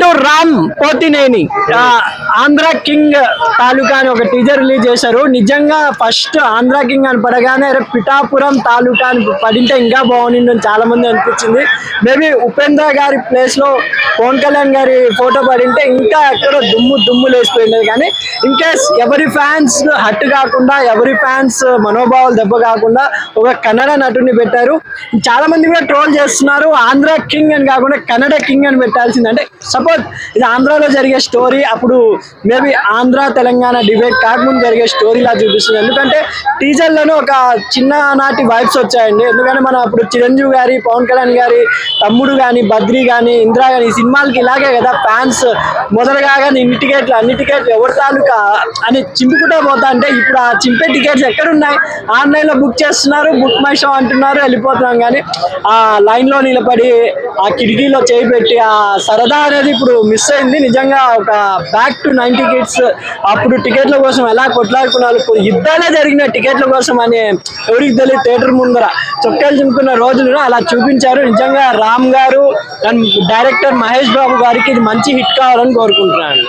To Ram Pothineni Andhra king తాలూకా అని ఒక teaser release చేశారు. నిజంగా ఫస్ట్ ఆంధ్ర కింగ్ అని పడగానే పిఠాపురం తాలూకా అని పడింటే ఇంకా బాగుంది అని చాలా మంది అనిపించింది. మేబీ ఉపేంద్ర గారి ప్లేస్లో పవన్ కళ్యాణ్ గారి ఫోటో పడింటే ఇంకా ఎక్కడో దుమ్ము దుమ్ము లేసిపోయింది కానీ ఇన్ కేస్ ఎవరి ఫ్యాన్స్ హట్ కాకుండా ఎవరి ఫ్యాన్స్ మనోభావాలు దెబ్బ కాకుండా ఒక కన్నడ నటుని పెట్టారు. చాలా మంది కూడా ట్రోల్ చేస్తున్నారు. ఆంధ్ర కింగ్ అని కాకుండా కన్నడ కింగ్ అని పెట్టాల్సింది. అంటే సపోజ్ ఇది ఆంధ్రాలో జరిగే స్టోరీ అప్పుడు మేబీ ఆంధ్ర తెలంగాణ డిబేట్ కాకముందు జరిగే స్టోరీ లా చూపిస్తుంది. ఎందుకంటే టీజర్లోనే ఒక చిన్న నాటి వైబ్స్ వచ్చాయండి. ఎందుకంటే మన అప్పుడు చిరంజీవి గారి పవన్ కళ్యాణ్ గారి తమ్ముడు కానీ బద్రి కానీ ఇందిరా కానీ ఈ సినిమాలకి ఇలాగే కదా ఫ్యాన్స్ మొదలుగా కానీ ఇన్ని టికెట్లు అన్ని టికెట్లు ఎవరి తాలూకా అని చింపుకుంటా పోతా అంటే ఇప్పుడు ఆ చింపే టికెట్స్ ఎక్కడున్నాయి? ఆన్లైన్లో బుక్ చేస్తున్నారు బుక్ మై షో అంటున్నారు వెళ్ళిపోతున్నాం కానీ ఆ లైన్లో నిలబడి ఆ కిటికీలో చేయి పెట్టి ఆ సరదా అనేది ఇప్పుడు మిస్ అయింది. నిజంగా ఒక బ్యాక్ టు నైన్టీ కిడ్స్ అప్పుడు టికెట్ల కోసం ఎలా కొట్లాడుకున్నారు? ఇప్పుడు యుద్ధాలే జరిగిన టికెట్ల కోసం అని ఎవరికి తెలియదు థియేటర్ ముందర చొక్కాలు చింపుకున్న రోజులు అలా చూపించారు. నిజంగా రామ్ గారు అండ్ డైరెక్టర్ మహేష్ బాబు గారికి ఇది మంచి హిట్ కావాలని కోరుకుంటున్నాను.